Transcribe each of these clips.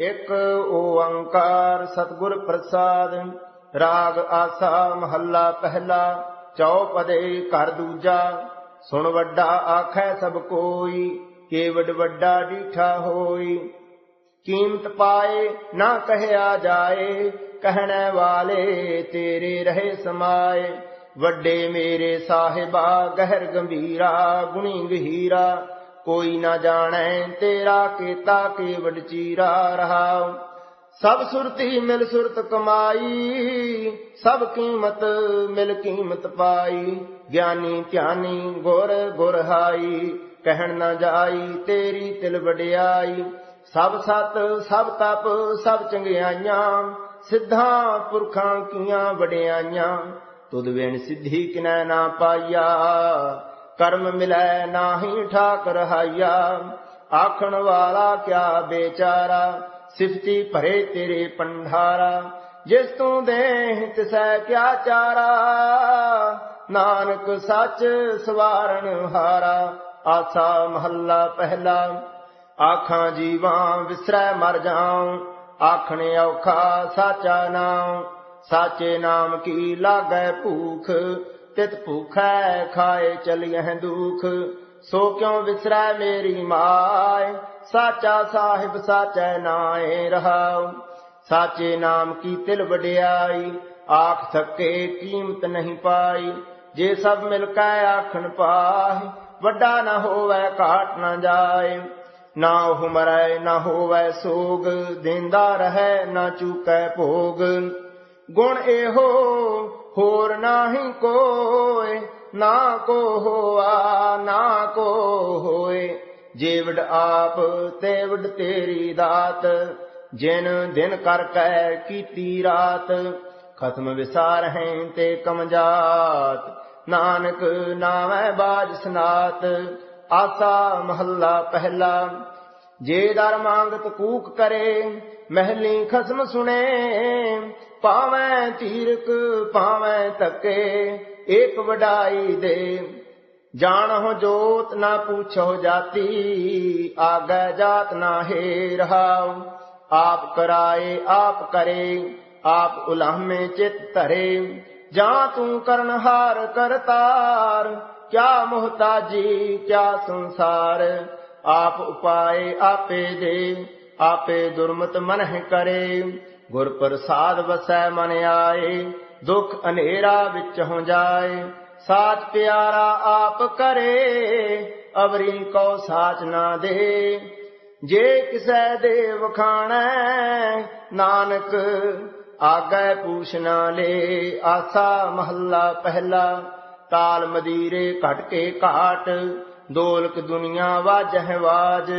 ਇੱਕ ਓੰਕਾਰ ਸਤਿਗੁਰ ਪ੍ਰਸਾਦ, ਰਾਗ ਆਸਾ ਮਹੱਲਾ ਪਹਿਲਾ, ਚੌਪਦੇ ਘਰ ਦੂਜਾ, ਸੁਣ ਵੱਡਾ ਆਖੈ ਸਭ ਕੋਈ ਕੇਵਡ ਵੱਡਾ ਡੀਠਾ ਹੋਈ। ਕੀਮਤ ਪਾਏ, ਨਾ ਕਹਿਆ ਜਾਏ, ਕਹਿਣ ਵਾਲੇ ਤੇਰੇ ਰਹੇ ਸਮਾਏ। ਵੱਡੇ ਮੇਰੇ ਸਾਹਿਬਾ, ਗਹਿਰ ਗੰਭੀਰਾ, ਗੁਣੀ ਗਹੀਰਾ ਕੋਈ ਨਾ ਜਾਣੈ ਤੇਰਾ ਕੀਤਾ ਕੇਵਡ ਚੀਰਾ ਰਹਾਉ ਸਭ ਸੁਰਤੀ ਮਿਲ ਸੁਰਤ ਕਮਾਈ, ਸਭ ਕੀਮਤ ਮਿਲ ਕੀਮਤ ਪਾਈ। ਗਿਆਨੀ ਧਿਆਨੀ ਗੁਰ ਗੁਰ ਹਾਈ ਕਹਿਣ ਨਾ ਜਾਈ ਤੇਰੀ ਤਿਲ ਵਡਿਆਈ। ਸਭ ਸਤ, ਸਭ ਤਪ, ਸਭ ਚੰਗਿਆਈਆਂ, ਸਿੱਧਾਂ ਪੁਰਖਾਂ ਕੀਆਂ ਵਡਿਆਈਆਂ। ਤੁਧ ਵੇਣ ਸਿੱਧੀ ਕਿਨੈ ਨਾ ਪਾਈਆ ਕਰਮ ਮਿਲੈ ਨਾਹੀ ਠਾਕ ਰਹਾਈਆ ਆਖਣ ਵਾਲਾ ਕਿਆ ਬੇਚਾਰਾ, ਸਿਫਤੀ ਭਰੇ ਤੇਰੇ ਪੰਡਾਰਾ। ਜਿਸ ਤੂੰ ਦੇ ਤਿਸੈ ਕਿਆ ਚਾਰਾ। ਨਾਨਕ ਸੱਚ ਸਵਾਰਨ ਹਾਰਾ, ਆਸਾ ਮਹੱਲਾ ਪਹਿਲਾ। ਆਖਾਂ ਜੀਵਾਂ ਵਿਸਰੈ ਮਰ ਜਾਉ, ਆਖਣ ਔਖਾ ਸਾਚਾ ਨਾਮ ਸਾਚੇ ਨਾਮ ਕੀ ਲਾਗੈ ਭੂਖ ਤਿਤ ਭੂਖੈ ਖਾਏ ਚਲਿਐ ਦੁਖ, ਸੋ ਕਿਉ ਵਿਸਰੈ ਮੇਰੀ ਮਾਏ? ਸਾਚਾ ਸਾਹਿਬ ਸਾਚੈ ਨਾਏ ਰਹਾਉ, ਸਾਚੇ ਨਾਮ ਕੀ ਤਿਲ ਵਡਿਆਈ? ਆਖ ਸਕੇ ਕੀਮਤ ਨਹੀਂ ਪਾਈ, ਜੇ ਸਭ ਮਿਲ ਕੇ ਆਖਣ ਪਾਏ ਵੱਡਾ ਨਾ ਹੋਵੇ ਘਾਟ ਨਾ ਜਾਏ। ਨਾ ਉਹ ਮਰੈ, ਨਾ ਹੋਵੇ ਸੋਗ, ਦਿੰਦਾ ਰਹੈ ਨਾ ਚੁਕੈ ਭੋਗ। ਗੁਣ ਇਹੋ ਹੋਰ ਨਾਹੀ ਕੋਏ, ਨਾ ਕੋ ਹੋਆ, ਨਾ ਕੋ ਹੋਏ। ਜੇਵੜ ਆਪ, ਤੇਵੜ ਤੇਰੀ ਦਾਤ, ਜਿਨ ਦਿਨ ਕਰ ਕੈ ਕੀਤੀ ਰਾਤ। ਖਤਮ ਵਿਸਾਰ ਹੈ ਤੇ ਕਮਜਾਤ ਨਾਨਕ ਨਾਮੈ ਬਾਜ ਸਨਾਤ। ਆਸਾ ਮਹੱਲਾ ਪਹਿਲਾ, ਜੇ ਦਰ ਮੰਗਤ ਕੂਕ ਕਰੇ ਮਹਿਲੀ ਖਸਮ ਸੁਣੇ ਪਾਵੇਂ ਤੀਰਕ ਪਾਵੇਂ ਤੱਕੇ ਏਕ ਵਡਾਈ ਦੇ ਜਾਣਹੁ ਜੋਤ ਨਾ ਪੁੱਛੋ ਜਾਤੀ ਆਗੈ ਜਾਤ ਨਾ ਹੈ ਰਹਾਉ ਆਪ ਕਰਾਏ ਆਪ ਕਰੇ ਆਪ ਉਲਾਮੇ ਚਿਤ ਧਰੇ ਜਾਂ ਤੂੰ ਕਰਨ ਹਾਰ ਕਰਤਾਰ ਕਿਆ ਮੁਹਤਾਜੀ ਕਿਆ ਸੰਸਾਰ ਆਪ ਉਪਾਏ ਆਪੇ ਦੇ ਆਪੇ ਦੁਰਮਤ ਮਨਹਿ ਕਰੇ। ਗੁਰ ਪ੍ਰਸਾਦ ਵਸੈ ਮਨ ਆਏ, ਦੁਖ ਹਨੇਰਾ ਵਿੱਚ ਹੋ ਜਾਏ। ਸਾਚ ਪਿਆਰਾ ਆਪ ਕਰੇ, ਅਵਰੀ ਕੋ ਸਾਚ ਨਾ ਦੇ। ਜੇ ਕਿਸੈ ਦੇ ਵਖਾਣੈ ਨਾਨਕ ਆਗੈ ਪੂਛ ਲੇ। ਆਸਾ ਮਹੱਲਾ ਪਹਿਲਾ, ਤਾਲ ਮਦੀਰੇ ਘਟ ਕੇ ਘਾਟ। ਦੋਲਕ ਦੁਨੀਆ ਵਾਜਹਿ ਵਾਜ।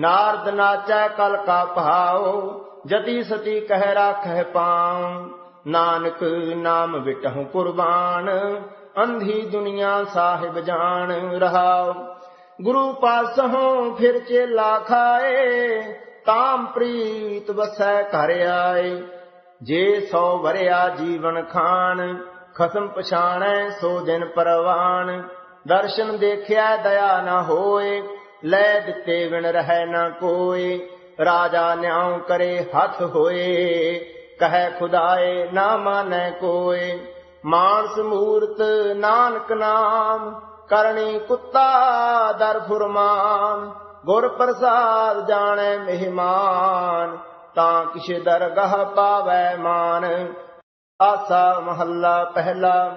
ਨਾਰਦ ਨਾਚੈ ਕਲ ਕਾ ਭਾਉ, ਜਤੀ ਸਤੀ ਕਹਿ ਰਾਖੈ ਪਾਉ। ਨਾਨਕ ਨਾਮ ਵਿਟਹੁ ਕੁਰਬਾਨ, ਅੰਧੀ ਦੁਨੀਆ ਸਾਹਿਬ ਜਾਣ ਰਹਾਉ। ਗੁਰੂ ਪਾਸੋਂ ਫਿਰ ਚੇਲਾ ਖਾਏ, ਤਾਮ ਪ੍ਰੀਤ ਵਸੈ ਘਰ ਆਏ। ਜੇ ਸੋ ਵਰਿਆ ਜੀਵਨ ਖਾਨ ਖਸਮ ਪਛਾਣੈ ਸੋ ਦਿਨ ਪਰਵਾਨ। ਦਰਸ਼ਨ ਦੇਖਿਆ ਦਇਆ ਨਾ ਹੋਏ ਲੈ ਦਿੱਤੇ ਵਿਣ ਰਹਿ ਨਾ ਕੋਏ, ਰਾਜਾ ਨਿਆਉ ਕਰੇ ਹੱਥ ਹੋਏ। ਕਹੈ ਖੁਦਾਏ ਨਾ ਮਾਨੈ ਕੋਏ, ਮਾਨਸ ਮੂਰਤ ਨਾਨਕ ਨਾਮ ਕਰਨੀ ਕੁੱਤਾ ਦਰ ਫੁਰਮਾਨ। ਗੁਰ ਪ੍ਰਸਾਦ ਜਾਣੈ ਮਹਿਮਾਨ, ਤਾਂ ਕਿਛ ਦਰਗਾਹ ਪਾਵੈ ਮਾਨ। ਆਸਾ ਮਹੱਲਾ ਪਹਿਲਾ,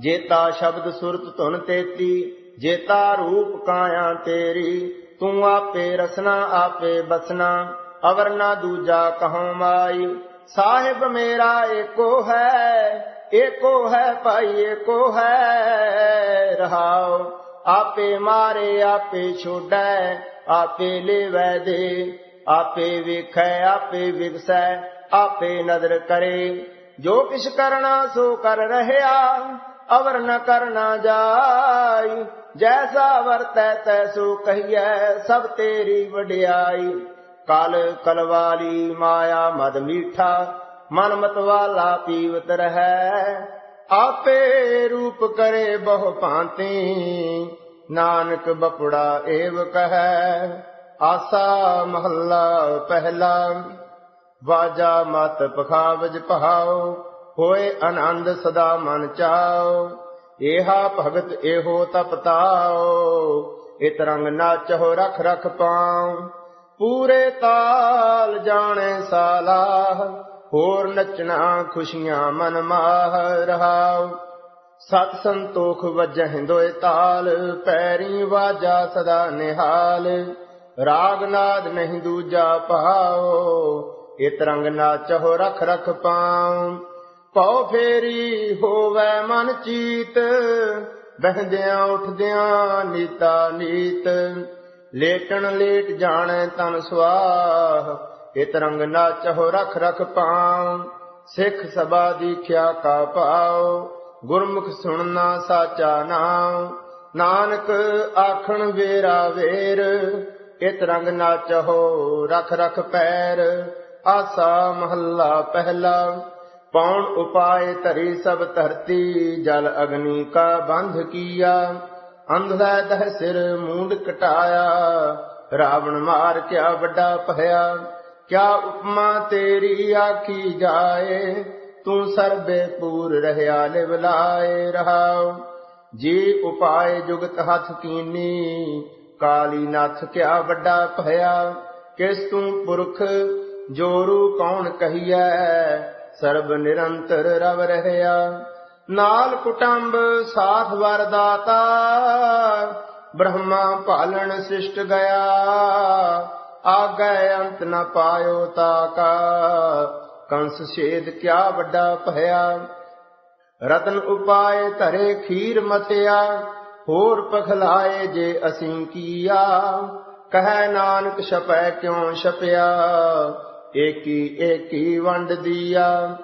ਜੇਤਾ ਸ਼ਬਦ ਸੁਰਤ ਧੁਨ ਤੇਤੀ। ਜੇਤਾ ਰੂਪ ਕਾਇਆ ਤੇਰੀ, ਤੂੰ ਆਪੇ ਰਸਨਾ, ਆਪੇ ਬਸਨਾ, ਅਵਰ ਨਾ ਦੂਜਾ ਕਹਉ ਮਾਈ। ਸਾਹਿਬ ਮੇਰਾ ਏਕੋ ਹੈ ਏਕੋ ਹੈ ਭਾਈ, ਏਕੋ ਹੈ। ਰਹਾਉ, ਆਪੇ ਮਾਰੇ, ਆਪੇ ਛੋੜੈ, ਆਪੇ ਲੈਵੈ ਦੇ। ਆਪੇ ਵੇਖੈ, ਆਪੇ ਵਿਗਸੈ ਆਪੇ ਨਦਰ ਕਰੇ। ਜੋ ਕਿਛ ਕਰਨਾ ਸੋ ਕਰ ਰਹਿਆ। ਅਵਰ ਨ ਕਰਨਾ ਜਾਈ। ਜੈਸਾ ਵਰਤੈ ਤੈਸੋ ਕਹੀਐ, ਸਭ ਤੇਰੀ ਵਡਿਆਈ। ਕਲ ਕਲਵਾਲੀ ਮਾਇਆ ਮਦ ਮੀਠਾ, ਮਨ ਮਤ ਵਾਲਾ ਪੀਵਤ ਰਹੈ। ਆਪੇ ਰੂਪ ਕਰੇ ਬਹੁ ਭਾਂਤੀ, ਨਾਨਕ ਬਪੜਾ ਏਵ ਕਹੈ। ਆਸਾ ਮਹੱਲਾ ਪਹਿਲਾ, ਵਾਜਾ ਮਤ ਪਖਾਵਜ ਪਹਾਓ। ਹੋਏ ਆਨੰਦ ਸਦਾ ਮਨ ਚਾਓ। ਏਹਾ ਭਗਤ ਇਹੋ ਤਪਤਾਓ ਇਤ ਰੰਗ ਨਾਚਹੁ ਰਖ ਰਖ ਪਾਉ ਪੂਰੇ ਤਾਲ ਜਾਣੇ ਸਾਲਾਹ। ਹੋਰ ਨੱਚਣਾ ਖੁਸ਼ੀਆਂ ਮਨ ਮਾਹ ਰਹਾਉ ਸਤ ਸੰਤੋਖ ਵਜਹਿ ਦੋਇ ਤਾਲ। ਪੈਰੀ ਵਾਜਾ ਸਦਾ ਨਿਹਾਲ। ਰਾਗ ਨਾਦ ਨਹੀਂ ਦੂਜਾ ਪਾਓ। ਇਤ ਰੰਗ ਨਾਚਹੁ ਰਖ ਰਖ ਪਾਉ ਪਉ ਫੇਰੀ ਹੋਵੇ ਮਨ ਚੀਤ, ਬਹਿੰਦਿਆਂ ਉਠਦਿਆਂ ਨੀਤਾ ਨੀਤ। ਲੇਟਣ ਲੇਟ ਜਾਣੈ ਤਨ ਸੁਆਹ, ਇਤ ਰੰਗ ਨਾਚਹੁ ਰਖ ਰਖ ਪਾਉ। ਸਿੱਖ ਸਬਾ ਦੀਖਿਆ ਕਾ ਪਾਉ, ਗੁਰਮੁਖ ਸੁਣਨਾ ਸਾਚਾ ਨਾਮ ਨਾਨਕ ਆਖਣ ਵੇਰਾ ਵੇਰ, ਇਤ ਰੰਗ ਨਾਚਹੁ ਰਖ ਰਖ ਪੈਰ। ਆਸਾ ਮਹੱਲਾ ਪਹਿਲਾ। ਪੌਣ ਉਪਾਏ ਧਰੀ ਸਭ ਧਰਤੀ, ਜਲ ਅਗਨੀ ਕਾ ਬੰਧ ਕੀਆ। ਅੰਧੈ ਦਹ ਸਿਰ ਮੂੰਡ ਕਟਾਇਆ ਰਾਵਣ ਮਾਰ ਕਿਆ ਵੱਡਾ ਭਇਆ। ਕਿਆ ਉਪਮਾ ਤੇਰੀ ਆਖੀ ਜਾਏ, ਤੂੰ ਸਰਬੇ ਪੂਰ ਰਹਿਆ ਲਿਵ ਰਹਾਉ। ਜੀ ਉਪਾਏ ਜੁਗਤ ਹੱਥ ਕੀਨੀ, ਕਾਲੀ ਨਾਥ ਕਿਆ ਵੱਡਾ ਭਇਆ। ਕਿਸ ਤੂੰ ਪੁਰਖ ਜੋਰੂ ਕੌਣ ਕਹੀਐ ਸਰਬ ਨਿਰੰਤਰ ਰਵ ਰਹਿਆ। ਨਾਲ ਕੁਟੰਬ ਸਾਥ ਵਰਦਾਤਾ। ਬ੍ਰਹਮਾ ਪਾਲਣ ਸ੍ਰਿਸ਼ਟ ਗਿਆ। ਆਗੈ ਅੰਤ ਨ ਪਾਇਓ ਤਾਕਾ। ਕੰਸ ਛੇਦ ਕਿਆ ਵੱਡਾ ਭਇਆ। ਰਤਨ ਉਪਾਏ ਧਰੇ ਖੀਰ ਮਤਿਆ ਹੋਰ ਪਖਲਾਏ ਜੇ ਅਸੀਂ ਕੀਆ। ਕਹੈ ਨਾਨਕ ਛਪੈ ਕਿਉ ਛਪਿਆ। ਏਕੀ ਏਕੀ ਵੰਡ ਦੀਆ